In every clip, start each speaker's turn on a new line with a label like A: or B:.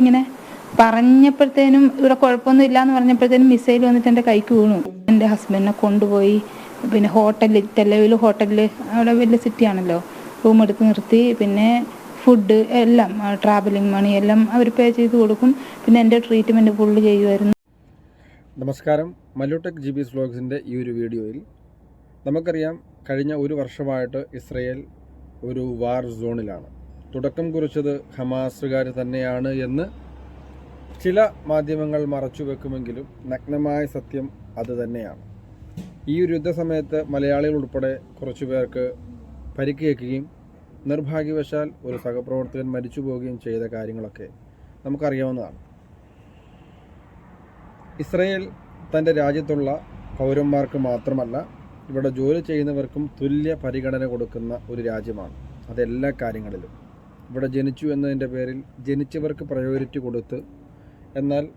A: ഇങ്ങനെ പറഞ്ഞപ്പോഴത്തേനും ഇവിടെ കുഴപ്പമൊന്നും ഇല്ല എന്ന് പറഞ്ഞപ്പോഴത്തേനും മിസൈൽ വന്നിട്ട് എന്റെ കൈക്ക് വീണു. എന്റെ ഹസ്ബൻഡിനെ കൊണ്ടുപോയി. പിന്നെ ഹോട്ടലിൽ തെല്ലവിൽ ഹോട്ടലിൽ അവിടെ വലിയ സിറ്റി ആണല്ലോ. റൂം എടുത്ത് നിർത്തി. പിന്നെ ഫുഡ് എല്ലാം ട്രാവലിംഗ് മണി എല്ലാം അവർ പേ ചെയ്ത് കൊടുക്കും. പിന്നെ എന്റെ ട്രീറ്റ്മെന്റ് ഫുള്ള് ചെയ്യുമായിരുന്നു.
B: നമസ്കാരം. മല്ലുടെക് ജി ബി എസ് വ്ലോഗ്സിന്റെ ഈ ഒരു വീഡിയോയിൽ നമുക്കറിയാം കഴിഞ്ഞ ഒരു വർഷമായിട്ട് ഇസ്രയേൽ ഒരു വാർ സോണിലാണ് തുടക്കം കുറിച്ചത് ഹമാസുകാർ തന്നെയാണ് എന്ന് ചില മാധ്യമങ്ങൾ മറച്ചു വെക്കുമെങ്കിലും നഗ്നമായ സത്യം അത് തന്നെയാണ്. ഈ ഒരു യുദ്ധസമയത്ത് മലയാളികൾ ഉൾപ്പെടെ കുറച്ചു പേർക്ക് പരിക്കേൽക്കുകയും നിർഭാഗ്യവശാൽ ഒരു സഹപ്രവർത്തകൻ മരിച്ചു പോവുകയും ചെയ്ത കാര്യങ്ങളൊക്കെ നമുക്കറിയാവുന്നതാണ്. ഇസ്രയേൽ തന്റെ രാജ്യത്തുള്ള പൗരന്മാർക്ക് മാത്രമല്ല ഇവിടെ ജോലി ചെയ്യുന്നവർക്കും തുല്യ പരിഗണന കൊടുക്കുന്ന ഒരു രാജ്യമാണ്. അതെല്ലാ കാര്യങ്ങളിലും. ഇവിടെ ജനിച്ചു എന്നതിന്റെ പേരിൽ ജനിച്ചവർക്ക് പ്രയോറിറ്റി കൊടുത്ത് എന്നാൽ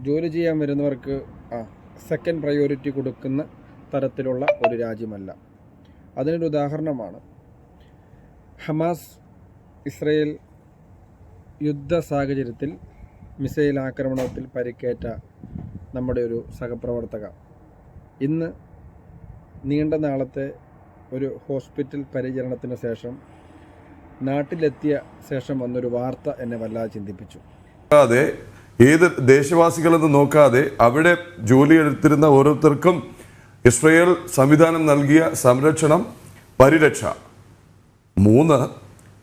B: ജോലി ചെയ്യാൻ വരുന്നവർക്ക് ആ സെക്കൻഡ് പ്രയോറിറ്റി കൊടുക്കുന്ന തരത്തിലുള്ള ഒരു രാജ്യമല്ല. അതിനൊരു ഉദാഹരണമാണ്. ഹമാസ് ഇസ്രയേൽ യുദ്ധ സാഹചര്യത്തിൽ മിസൈൽ ആക്രമണത്തിൽ പരിക്കേറ്റ നമ്മുടെ ഒരു സഹപ്രവർത്തക. ഇന്ന് നീണ്ട നാളത്തെ ഒരു ഹോസ്പിറ്റൽ പരിചരണത്തിന് ശേഷം നാട്ടിലെത്തിയ ശേഷം വന്നൊരു വാർത്ത എന്നെ വല്ലാതെ ചിന്തിപ്പിച്ചു.
C: അതെ ഏത് ദേശവാസികളെന്ന് നോക്കാതെ അവിടെ ജോലി എടുത്തിരുന്ന ഓരോരുത്തർക്കും ഇസ്രയേൽ സംവിധാനം നൽകിയ സംരക്ഷണം പരിരക്ഷ. മൂന്ന്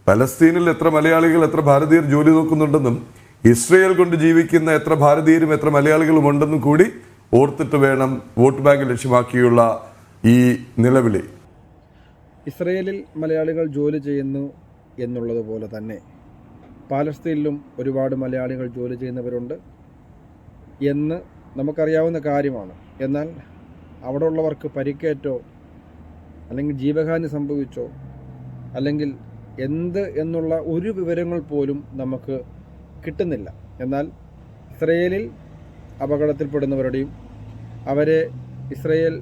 C: പലസ്തീനിൽ എത്ര മലയാളികൾ എത്ര ഭാരതീയർ ജോലി നോക്കുന്നുണ്ടെന്നും ഇസ്രയേൽ കൊണ്ട് ജീവിക്കുന്ന എത്ര ഭാരതീയരും എത്ര മലയാളികളും ഉണ്ടെന്നും കൂടി ഓർത്തിട്ട് വേണം വോട്ട് ബാങ്ക് ലക്ഷ്യമാക്കിയുള്ള ഈ നിലവിളി.
B: ഇസ്രയേലിൽ മലയാളികൾ ജോലി ചെയ്യുന്നു എന്നുള്ളതുപോലെ തന്നെ. പാലസ്തീനിലും ഒരുപാട് മലയാളികൾ ജോലി ചെയ്യുന്നവരുണ്ട്. എന്ന് നമുക്കറിയാവുന്ന കാര്യമാണ്. എന്നാൽ അവിടെ ഉള്ളവർക്ക് പരിക്കേറ്റോ അല്ലെങ്കിൽ ജീവഹാനി സംഭവിച്ചോ അല്ലെങ്കിൽ എന്ത് എന്നുള്ള ഒരു വിവരങ്ങൾ പോലും നമുക്ക് കിട്ടുന്നില്ല. എന്നാൽ ഇസ്രയേലിൽ അപകടത്തിൽപ്പെടുന്നവരുടെയും അവരെ ഇസ്രയേൽ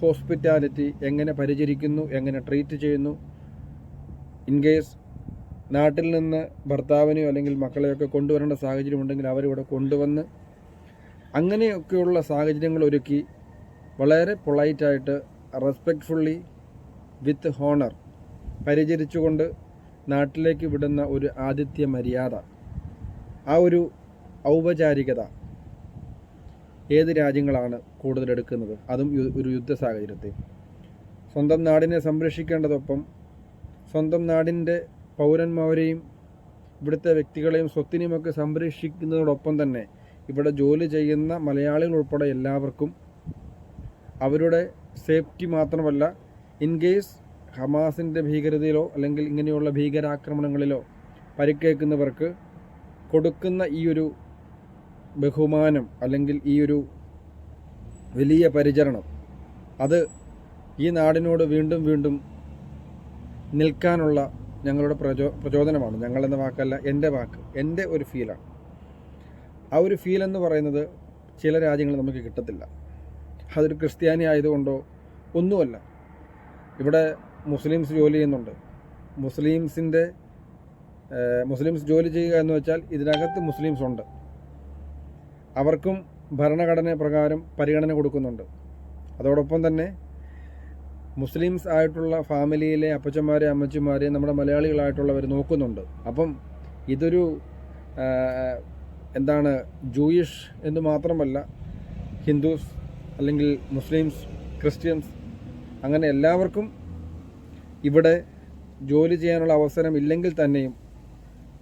B: ഹോസ്പിറ്റാലിറ്റി എങ്ങനെ പരിചരിക്കുന്നു എങ്ങനെ ട്രീറ്റ് ചെയ്യുന്നു ഇൻ കേസ് നാട്ടിൽ നിന്ന് ഭർത്താവിനെയോ അല്ലെങ്കിൽ മക്കളെയൊക്കെ കൊണ്ടുവരേണ്ട സാഹചര്യം ഉണ്ടെങ്കിൽ അവരിവിടെ കൊണ്ടുവന്ന് അങ്ങനെയൊക്കെയുള്ള സാഹചര്യങ്ങൾ ഒരുക്കി വളരെ പൊളൈറ്റായിട്ട് റെസ്പെക്റ്റ്ഫുള്ളി വിത്ത് ഹോണർ പരിചരിച്ചുകൊണ്ട് നാട്ടിലേക്ക് വിടുന്ന ഒരു ആതിഥ്യ മര്യാദ. ആ ഒരു ഔപചാരികത ഏത് രാജ്യങ്ങളാണ് കൂടുതലെടുക്കുന്നത് അതും ഒരു യുദ്ധ സാഹചര്യത്തിൽ. സ്വന്തം നാടിനെ സംരക്ഷിക്കേണ്ടതൊപ്പം സ്വന്തം നാടിന്റെ പൗരന്മാരെയും ഇവിടുത്തെ വ്യക്തികളെയും സ്വത്തിനെയുമൊക്കെ സംരക്ഷിക്കുന്നതോടൊപ്പം തന്നെ ഇവിടെ ജോലി ചെയ്യുന്ന മലയാളികൾ ഉൾപ്പെടെ എല്ലാവർക്കും അവരുടെ സേഫ്റ്റി മാത്രമല്ല ഇൻ കേസ് ഹമാസിന്റെ ഭീകരതയിലോ അല്ലെങ്കിൽ ഇങ്ങനെയുള്ള ഭീകരാക്രമണങ്ങളിലോ പരിക്കേൽക്കുന്നവർക്ക് കൊടുക്കുന്ന ഈ ഒരു ബഹുമാനം അല്ലെങ്കിൽ ഈ ഒരു വലിയ പരിചരണം അത് ഈ നാടിനോട് വീണ്ടും വീണ്ടും നിൽക്കാനുള്ള ഞങ്ങളുടെ പ്രചോ പ്രചോദനമാണ്. ഞങ്ങളെന്ന വാക്കല്ല എന്റെ വാക്ക്. എന്റെ ഒരു ഫീലാണ് ആ ഒരു ഫീൽ എന്ന് പറയുന്നത് ചില രാജ്യങ്ങളിൽ നമുക്ക് കിട്ടത്തില്ല. അതൊരു ക്രിസ്ത്യാനി ആയതുകൊണ്ടോ ഒന്നുമല്ല. ഇവിടെ മുസ്ലിംസ് ജോലി ചെയ്യുന്നുണ്ട്. മുസ്ലിംസിന്റെ മുസ്ലിംസ് ജോലി ചെയ്യുക എന്ന് വെച്ചാൽ ഇതിനകത്ത് മുസ്ലിംസ് ഉണ്ട്. അവർക്കും ഭരണഘടന പ്രകാരം പരിഗണന കൊടുക്കുന്നുണ്ട്. അതോടൊപ്പം തന്നെ മുസ്ലിംസ് ആയിട്ടുള്ള ഫാമിലിയിലെ അപ്പച്ചന്മാരെ അമ്മച്ചിമാരെ നമ്മുടെ മലയാളികളായിട്ടുള്ളവർ നോക്കുന്നുണ്ട്. അപ്പം ഇതൊരു എന്താണ് ജൂയിഷ് എന്ന് മാത്രമല്ല ഹിന്ദുസ് അല്ലെങ്കിൽ മുസ്ലിംസ് ക്രിസ്ത്യൻസ് അങ്ങനെ എല്ലാവർക്കും ഇവിടെ ജോലി ചെയ്യാനുള്ള അവസരം ഇല്ലെങ്കിൽ തന്നെയും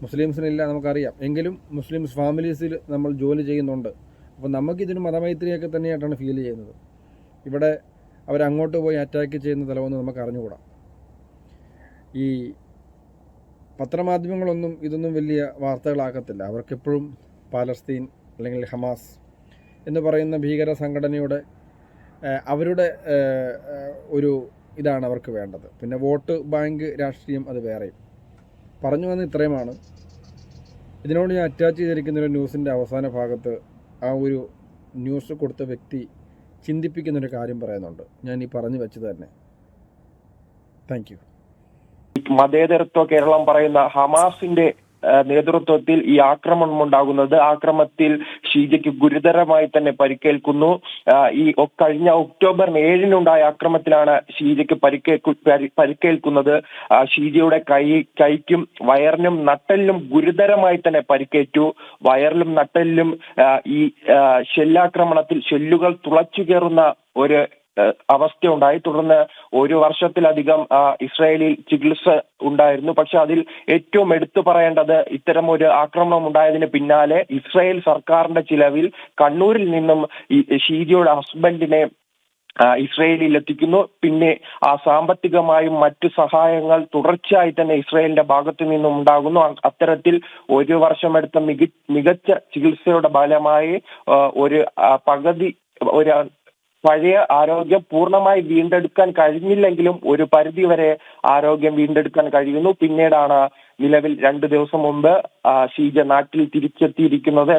B: മുസ്ലിംസിനില്ല നമുക്കറിയാം. എങ്കിലും മുസ്ലിംസ് ഫാമിലീസിൽ നമ്മൾ ജോലി ചെയ്യുന്നുണ്ട്. അപ്പോൾ നമുക്കിതിന് മതമൈത്രിയൊക്കെ തന്നെയായിട്ടാണ് ഫീൽ ചെയ്യുന്നത്. ഇവിടെ അവരങ്ങോട്ട് പോയി അറ്റാക്ക് ചെയ്യുന്ന തലമൊന്നും നമുക്ക് അറിഞ്ഞുകൂടാ. ഈ പത്രമാധ്യമങ്ങളൊന്നും ഇതൊന്നും വലിയ വാർത്തകളാക്കത്തില്ല. അവർക്കെപ്പോഴും പാലസ്തീൻ അല്ലെങ്കിൽ ഹമാസ് എന്ന് പറയുന്ന ഭീകര സംഘടനയുടെ അവരുടെ ഒരു ഇതാണ് അവർക്ക് വേണ്ടത്. പിന്നെ വോട്ട് ബാങ്ക് രാഷ്ട്രീയം അത് വേറെയും. പറഞ്ഞു വന്ന ഇത്രയുമാണ്. ഇതിനോട് ഞാൻ അറ്റാച്ച് ചെയ്തിരിക്കുന്ന ഒരു ന്യൂസിന്റെ അവസാന ഭാഗത്ത് ആ ഒരു ന്യൂസ് കൊടുത്ത വ്യക്തി ചിന്തിപ്പിക്കുന്നൊരു കാര്യം പറയുന്നുണ്ട്. ഞാൻ ഈ പറഞ്ഞു വെച്ചത് തന്നെ. താങ്ക് യു
D: മതേതരത്വ കേരളം പറയുന്ന ഹമാസിന്റെ നേതൃത്വത്തിൽ ഈ ആക്രമണം ഉണ്ടാകുന്നത്. ആക്രമത്തിൽ ഷീജയ്ക്ക് ഗുരുതരമായി തന്നെ പരിക്കേൽക്കുന്നു. ഈ കഴിഞ്ഞ ഒക്ടോബർ ഏഴിനുണ്ടായ ആക്രമത്തിലാണ് ഷീജയ്ക്ക് പരിക്കേൽക്കു പരി- പരിക്കേൽക്കുന്നത്. ഷീജയുടെ കൈ കൈക്കും വയറിനും നട്ടലിനും ഗുരുതരമായി തന്നെ പരിക്കേറ്റു. വയറിലും നട്ടലിലും ഈ ഷെല്ലാക്രമണത്തിൽ ഷെല്ലുകൾ തുളച്ചു കയറുന്ന ഒരു അവസ്ഥയുണ്ടായി തുടർന്ന് ഒരു വർഷത്തിലധികം ഇസ്രായേലിൽ ചികിത്സ ഉണ്ടായിരുന്നു. പക്ഷെ അതിൽ ഏറ്റവും എടുത്തു പറയേണ്ടത് ഇത്തരം ഒരു ആക്രമണം ഉണ്ടായതിന് പിന്നാലെ ഇസ്രായേൽ സർക്കാരിന്റെ ചിലവിൽ കണ്ണൂരിൽ നിന്നും ഷീജയുടെ ഹസ്ബൻഡിനെ ഇസ്രായേലിൽ എത്തിക്കുന്നു. പിന്നെ ആ സാമ്പത്തികമായും മറ്റു സഹായങ്ങൾ തുടർച്ചയായി തന്നെ ഇസ്രയേലിന്റെ ഭാഗത്തു നിന്നും ഉണ്ടാകുന്നു. അത്തരത്തിൽ ഒരു വർഷമെടുത്ത മിക മികച്ച ചികിത്സയുടെ ഫലമായി ഒരു പകുതി ഒരു പഴയ ആരോഗ്യം പൂർണമായി വീണ്ടെടുക്കാൻ കഴിഞ്ഞില്ലെങ്കിലും ഒരു പരിധിവരെ ആരോഗ്യം വീണ്ടെടുക്കാൻ കഴിയുന്നു. പിന്നീടാണ് നിലവിൽ രണ്ടു ദിവസം മുമ്പ് ഷീജ നാട്ടിൽ തിരിച്ചെത്തിയിരിക്കുന്നത്